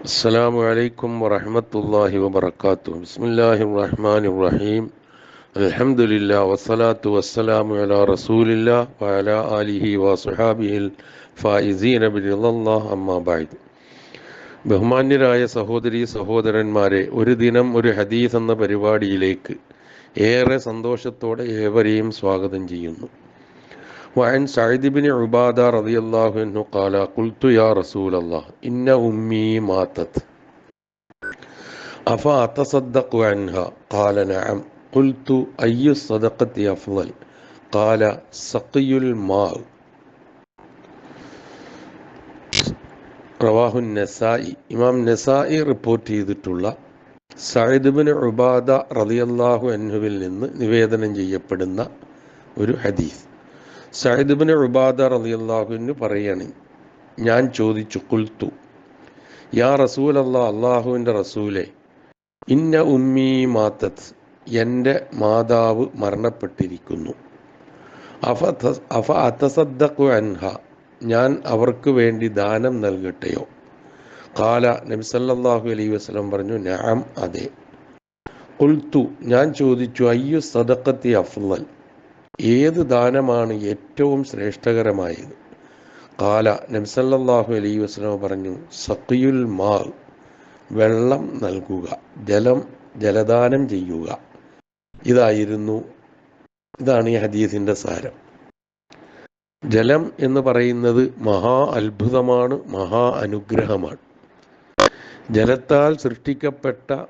السلام عليكم ورحمة الله وبركاته بسم الله الرحمن الرحيم الحمد لله والصلاة والسلام على رسول الله وعلى آله وصحابه الفائزين برضا الله أما بعد ബഹുമാന്യരായ സഹോദരി സഹോദരന്മാരെ ഒരു ദിനം ഒരു ഹദീസ് എന്ന പരിപാടിയിലേക്ക് ഏറെ സന്തോഷത്തോടെ ഏവരെയും സ്വാഗതം ചെയ്യുന്നു وعن سعيد بن عبادة رضي الله عنه قال قلت يا رسول الله إن أمي ماتت أفأتصدق عنها قال نعم قلت أي الصدقة أفضل قال سقي الماء റവാഹു നസായി ഇമാം നസായി റിപ്പോർട്ട് ചെയ്തിട്ടുള്ള സയ്യിദ് ബിൻ ഉബാദ റളിയല്ലാഹു അൻഹുവിൽ നിന്ന് നിവേദനം ചെയ്യപ്പെടുന്ന ഒരു ഹദീസ് സയ്യിദ് റുബാദ റലിയല്ലാഹുവിന് പറയാണ് ഞാൻ ചോദിച്ചു കുൽത്തു യാ റസൂൽ അല്ലാ അള്ളാഹുവിന്റെ റസൂലെ ഇന്ന ഉമ്മീ മാത്തത് എന്റെ മാതാവ് മരണപ്പെട്ടിരിക്കുന്നു. അഫ അഫ അൻഹ ഞാൻ അവർക്ക് വേണ്ടി ദാനം നൽകട്ടെയോ? കാല നബി സല്ലല്ലാഹു അലൈഹി വസല്ലം പറഞ്ഞു നഅം അതെ. കുൽത്തു ഞാൻ ചോദിച്ചു അയ്യു സദക്കത്തി അഫ്ളൽ ഏത് ദാനമാണ് ഏറ്റവും ശ്രേഷ്ഠകരമായത്? കാല നംസല്ലാഹു അലൈ വസ്ലമ പറഞ്ഞു സഖിയുൽ മാൽ വെള്ളം നൽകുക ജലം ജലദാനം ചെയ്യുക. ഇതായിരുന്നു ഇതാണ് ഈ ഹദീസിന്റെ സാരം. ജലം എന്ന് പറയുന്നത് മഹാ അത്ഭുതമാണ് മഹാ അനുഗ്രഹമാണ്. ജലത്താൽ സൃഷ്ടിക്കപ്പെട്ട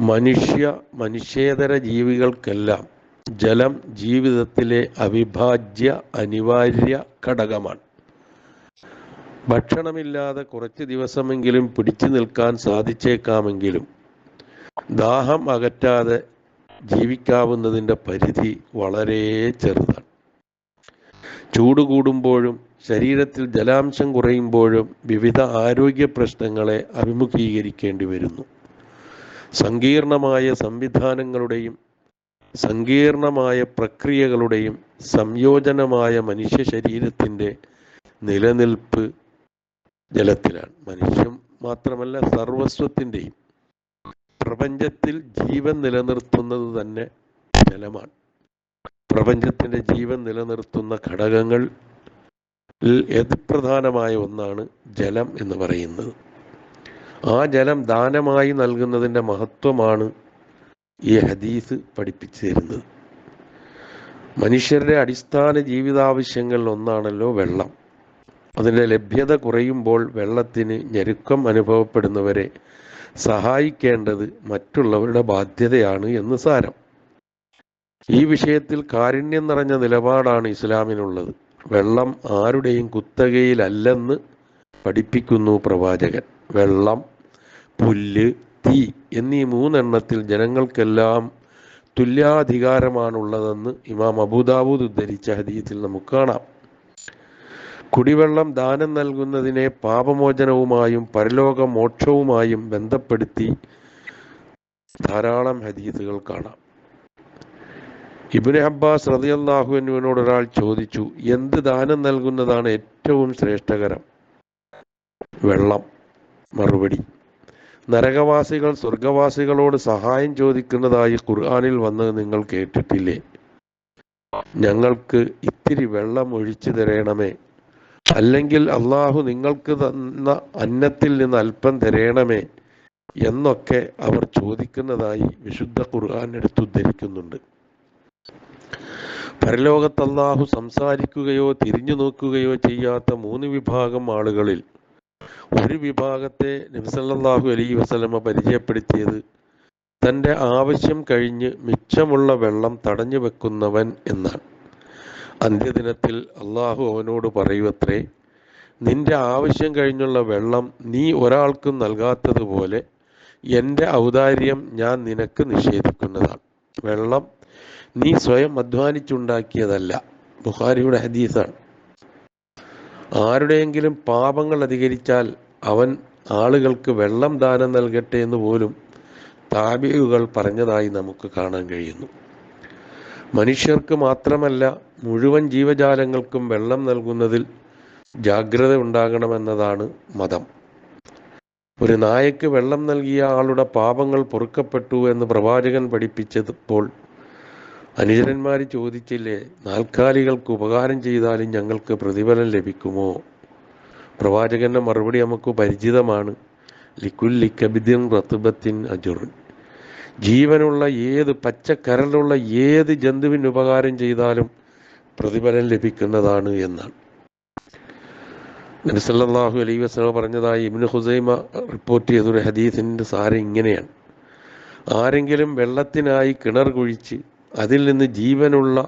മനുഷ്യ മനുഷ്യേതര ജീവികൾക്കെല്ലാം ജലം ജീവിതത്തിലെ അവിഭാജ്യ അനിവാര്യ ഘടകമാണ്. ഭക്ഷണമില്ലാതെ കുറച്ച് ദിവസമെങ്കിലും പിടിച്ചു നിൽക്കാൻ സാധിച്ചേക്കാമെങ്കിലും ദാഹം അകറ്റാതെ ജീവിക്കാവുന്നതിന്റെ പരിധി വളരെ ചെറുതാണ്. ചൂട് കൂടുമ്പോഴും ശരീരത്തിൽ ജലാംശം കുറയുമ്പോഴും വിവിധ ആരോഗ്യ പ്രശ്നങ്ങളെ അഭിമുഖീകരിക്കേണ്ടി വരുന്നു. സങ്കീർണമായ സംവിധാനങ്ങളുടെയും സങ്കീർണമായ പ്രക്രിയകളുടെയും സംയോജനമായ മനുഷ്യ ശരീരത്തിന്റെ നിലനിൽപ്പ് ജലത്തിലാണ്. മനുഷ്യൻ മാത്രമല്ല സർവസ്വത്തിന്റെയും പ്രപഞ്ചത്തിൽ ജീവൻ നിലനിർത്തുന്നത് തന്നെ ജലമാണ്. പ്രപഞ്ചത്തിന്റെ ജീവൻ നിലനിർത്തുന്ന ഘടകങ്ങൾ പ്രധാനമായ ഒന്നാണ് ജലം എന്ന് പറയുന്നത്. ആ ജലം ദാനമായി നൽകുന്നതിന്റെ മഹത്വമാണ് ഈ ഹദീസ് പഠിപ്പിച്ചു തരുന്നത്. മനുഷ്യരുടെ അടിസ്ഥാന ജീവിതാവശ്യങ്ങളിൽ ഒന്നാണല്ലോ വെള്ളം. അതിന്റെ ലഭ്യത കുറയുമ്പോൾ വെള്ളത്തിന് ഞെരുക്കം അനുഭവപ്പെടുന്നവരെ സഹായിക്കേണ്ടത് മറ്റുള്ളവരുടെ ബാധ്യതയാണ് എന്ന് സാരം. ഈ വിഷയത്തിൽ കാരുണ്യം നിറഞ്ഞ നിലപാടാണ് ഇസ്ലാമിനുള്ളത്. വെള്ളം ആരുടെയും കുത്തകയിലല്ലെന്ന് പഠിപ്പിക്കുന്നു പ്രവാചകൻ. വെള്ളം പുല്ല് തീ എന്നീ മൂന്നെണ്ണത്തിൽ ജനങ്ങൾക്കെല്ലാം തുല്യാധികാരമാണുള്ളതെന്ന് ഇമാം അബൂദാവൂദ് ഉദ്ധരിച്ച ഹദീത്തിൽ നമുക്ക് കാണാം. കുടിവെള്ളം ദാനം നൽകുന്നതിനെ പാപമോചനവുമായും പരലോക മോക്ഷവുമായും ബന്ധപ്പെടുത്തി ധാരാളം ഹദീസുകൾ കാണാം. ഇബിന് അബ്ബാസ് റതിയല്ലാഹുവിനോട് ഒരാൾ ചോദിച്ചു എന്ത് ദാനം നൽകുന്നതാണ് ഏറ്റവും ശ്രേഷ്ഠകരം? വെള്ളം മറുപടി. നരകവാസികൾ സ്വർഗവാസികളോട് സഹായം ചോദിക്കുന്നതായി ഖുർആാനിൽ വന്ന് നിങ്ങൾ കേട്ടിട്ടില്ലേ? ഞങ്ങൾക്ക് ഇത്തിരി വെള്ളം ഒഴിച്ചു തരേണമേ. അല്ലെങ്കിൽ അള്ളാഹു നിങ്ങൾക്ക് തന്ന അന്നത്തിൽ നിന്ന് അല്പം തരേണമേ എന്നൊക്കെ അവർ ചോദിക്കുന്നതായി വിശുദ്ധ ഖുർആൻ എടുത്തുദ്ധരിക്കുന്നുണ്ട് പരലോകത്ത് അള്ളാഹു സംസാരിക്കുകയോ തിരിഞ്ഞു നോക്കുകയോ ചെയ്യാത്ത മൂന്ന് വിഭാഗം ആളുകളിൽ ഒരു വിഭാഗത്തെ നബിസല്ലാഹു അലൈ വസ്ലമ പരിചയപ്പെടുത്തിയത് തന്റെ ആവശ്യം കഴിഞ്ഞ് മിച്ചമുള്ള വെള്ളം തടഞ്ഞു വെക്കുന്നവൻ എന്നാണ്. അന്ത്യദിനത്തിൽ അള്ളാഹു അവനോട് പറയുവത്രേ നിന്റെ ആവശ്യം കഴിഞ്ഞുള്ള വെള്ളം നീ ഒരാൾക്കും നൽകാത്തതുപോലെ എന്റെ ഔദാര്യം ഞാൻ നിനക്ക് നിഷേധിക്കുന്നതാണ്. വെള്ളം നീ സ്വയം അധ്വാനിച്ചുണ്ടാക്കിയതല്ല. ബുഹാരിയുടെ ഹദീസാണ്. ആരുടെയെങ്കിലും പാപങ്ങൾ അധികരിച്ചാൽ അവൻ ആളുകൾക്ക് വെള്ളം ദാനം നൽകട്ടെ എന്ന് പോലും താബിയുകൾ പറഞ്ഞതായി നമുക്ക് കാണാൻ കഴിയുന്നു. മനുഷ്യർക്ക് മാത്രമല്ല മുഴുവൻ ജീവജാലങ്ങൾക്കും വെള്ളം നൽകുന്നതിൽ ജാഗ്രത ഉണ്ടാകണമെന്നതാണ് മതം. ഒരു നായക്ക് വെള്ളം നൽകിയ ആളുടെ പാപങ്ങൾ പൊറുക്കപ്പെട്ടു എന്ന് പ്രവാചകൻ പഠിപ്പിച്ചപ്പോൾ അനുചരന്മാർ ചോദിച്ചില്ലേ നാൽക്കാലികൾക്ക് ഉപകാരം ചെയ്താലും ഞങ്ങൾക്ക് പ്രതിഫലം ലഭിക്കുമോ? പ്രവാചകന്റെ മറുപടി നമുക്ക് പരിചിതമാണ്. ലിക്കുല്ലി റത്തുബത്തിൻ അജുർ. ജീവനുള്ള ഏത് പച്ചക്കരലുള്ള ഏത് ജന്തുവിന് ഉപകാരം ചെയ്താലും പ്രതിഫലം ലഭിക്കുന്നതാണ് എന്നാണ്. നബിസല്ലാഹു അലൈ വസ്ലമ പറഞ്ഞതായി ഇബ്നു ഹുസൈമ റിപ്പോർട്ട് ചെയ്തൊരു ഹദീസിന്റെ സാരം ഇങ്ങനെയാണ്. ആരെങ്കിലും വെള്ളത്തിനായി കിണർ കുഴിച്ച് അതിൽ നിന്ന് ജീവനുള്ള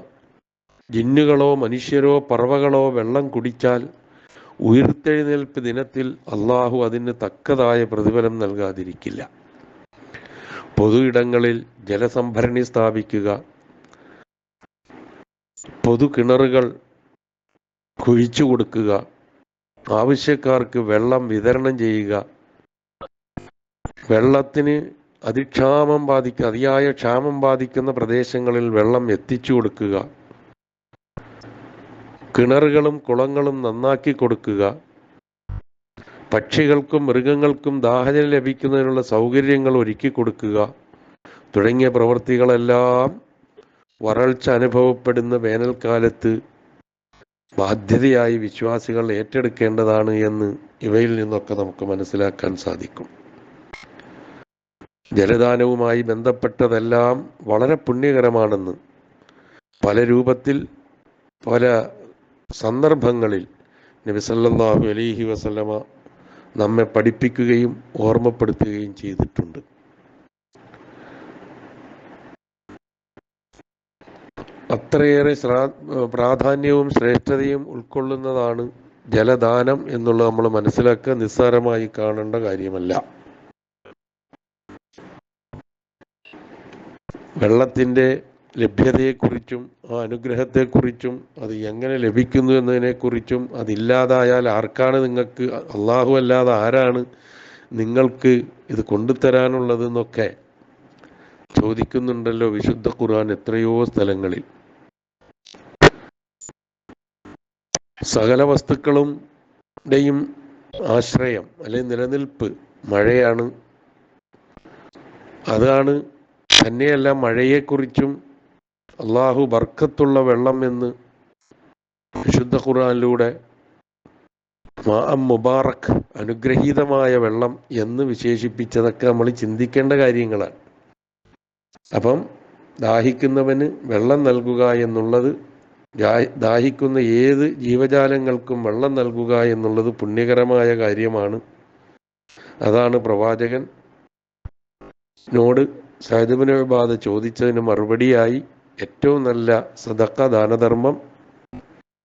ജിന്നുകളോ മനുഷ്യരോ പറവകളോ വെള്ളം കുടിച്ചാൽ ഉയർത്തെഴുന്നേൽപ്പ് ദിനത്തിൽ അള്ളാഹു അതിന് തക്കതായ പ്രതിഫലം നൽകാതിരിക്കില്ല. പൊതു ഇടങ്ങളിൽ ജലസംഭരണി സ്ഥാപിക്കുക. പൊതു കിണറുകൾ കുഴിച്ചു കൊടുക്കുക. ആവശ്യക്കാർക്ക് വെള്ളം വിതരണം ചെയ്യുക. വെള്ളത്തിന് അതിക്ഷാമം ബാധിക്കുക അതിയായ ക്ഷാമം ബാധിക്കുന്ന പ്രദേശങ്ങളിൽ വെള്ളം എത്തിച്ചു കൊടുക്കുക. കിണറുകളും കുളങ്ങളും നന്നാക്കി കൊടുക്കുക. പക്ഷികൾക്കും മൃഗങ്ങൾക്കും ദാഹജലം ലഭിക്കുന്നതിനുള്ള സൗകര്യങ്ങൾ ഒരുക്കി കൊടുക്കുക. തുടങ്ങിയ പ്രവൃത്തികളെല്ലാം വരൾച്ച അനുഭവപ്പെടുന്ന വേനൽക്കാലത്ത് ബാധ്യതയായി വിശ്വാസികൾ ഏറ്റെടുക്കേണ്ടതാണ് എന്ന് ഇവയിൽ നിന്നൊക്കെ നമുക്ക് മനസ്സിലാക്കാൻ സാധിക്കും. ജലദാനവുമായി ബന്ധപ്പെട്ടതെല്ലാം വളരെ പുണ്യകരമാണെന്ന്. പല രൂപത്തിൽ പല സന്ദർഭങ്ങളിൽ നബി സല്ലല്ലാഹു അലൈഹി വസല്ലമ നമ്മെ പഠിപ്പിക്കുകയും ഓർമ്മപ്പെടുത്തുകയും ചെയ്തിട്ടുണ്ട്. അത്രയേറെ പ്രാധാന്യവും ശ്രേഷ്ഠതയും ഉൾക്കൊള്ളുന്നതാണ് ജലദാനം എന്നുള്ളത് നമ്മൾ മനസ്സിലാക്കുക നിസ്സാരമായി കാണേണ്ട കാര്യമല്ല. വെള്ളത്തിന്റെ ലഭ്യതയെക്കുറിച്ചും ആ അനുഗ്രഹത്തെക്കുറിച്ചും അത് എങ്ങനെ ലഭിക്കുന്നു എന്നതിനെക്കുറിച്ചും അതില്ലാതായാൽ ആർക്കാണ് നിങ്ങൾക്ക് അള്ളാഹു അല്ലാതെ ആരാണ് നിങ്ങൾക്ക് ഇത് കൊണ്ടുതരാനുള്ളതെന്നൊക്കെ ചോദിക്കുന്നുണ്ടല്ലോ വിശുദ്ധ ഖുർആൻ എത്രയോ സ്ഥലങ്ങളിൽ. സകല വസ്തുക്കളും ടെയും ആശ്രയം അല്ലെ നിലനിൽപ്പ് മഴയാണ്. അതാണ് തന്നെയല്ല മഴയെക്കുറിച്ചും അള്ളാഹു ബർക്കത്തുള്ള വെള്ളം എന്ന് വിശുദ്ധ ഖുർആനിലൂടെ മാം മുബാറക് അനുഗ്രഹീതമായ വെള്ളം എന്ന് വിശേഷിപ്പിച്ചതൊക്കെ നമ്മൾ ചിന്തിക്കേണ്ട കാര്യങ്ങളാണ്. അപ്പം ദാഹിക്കുന്നവന് വെള്ളം നൽകുക എന്നുള്ളത് ദാഹിക്കുന്ന ഏത് ജീവജാലങ്ങൾക്കും വെള്ളം നൽകുക എന്നുള്ളത് പുണ്യകരമായ കാര്യമാണ്. അതാണ് പ്രവാചകൻ നോട് സഹദബിന് ബാധ ചോദിച്ചതിന് മറുപടിയായി ഏറ്റവും നല്ല സദക്ക ദാനധർമ്മം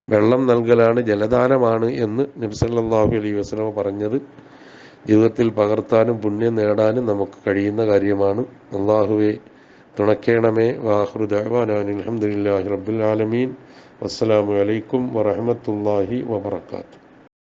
വെള്ളം നൽകലാണ് ജലദാനമാണ് എന്ന് നബ്സല്ലാഹു അലൈഹി വസ്ലമ പറഞ്ഞത്. ജീവിതത്തിൽ പകർത്താനും പുണ്യം നേടാനും നമുക്ക് കഴിയുന്ന കാര്യമാണ്. അള്ളാഹുവെ തുണക്കേണമേ. വാഹൃദാൻ അലഹമുല്ലാഹി റബ്ബുൽ ആലമീൻ. വസ്സലാമു അലൈക്കും വറഹമത്തല്ലാഹി വബർക്കാത്തു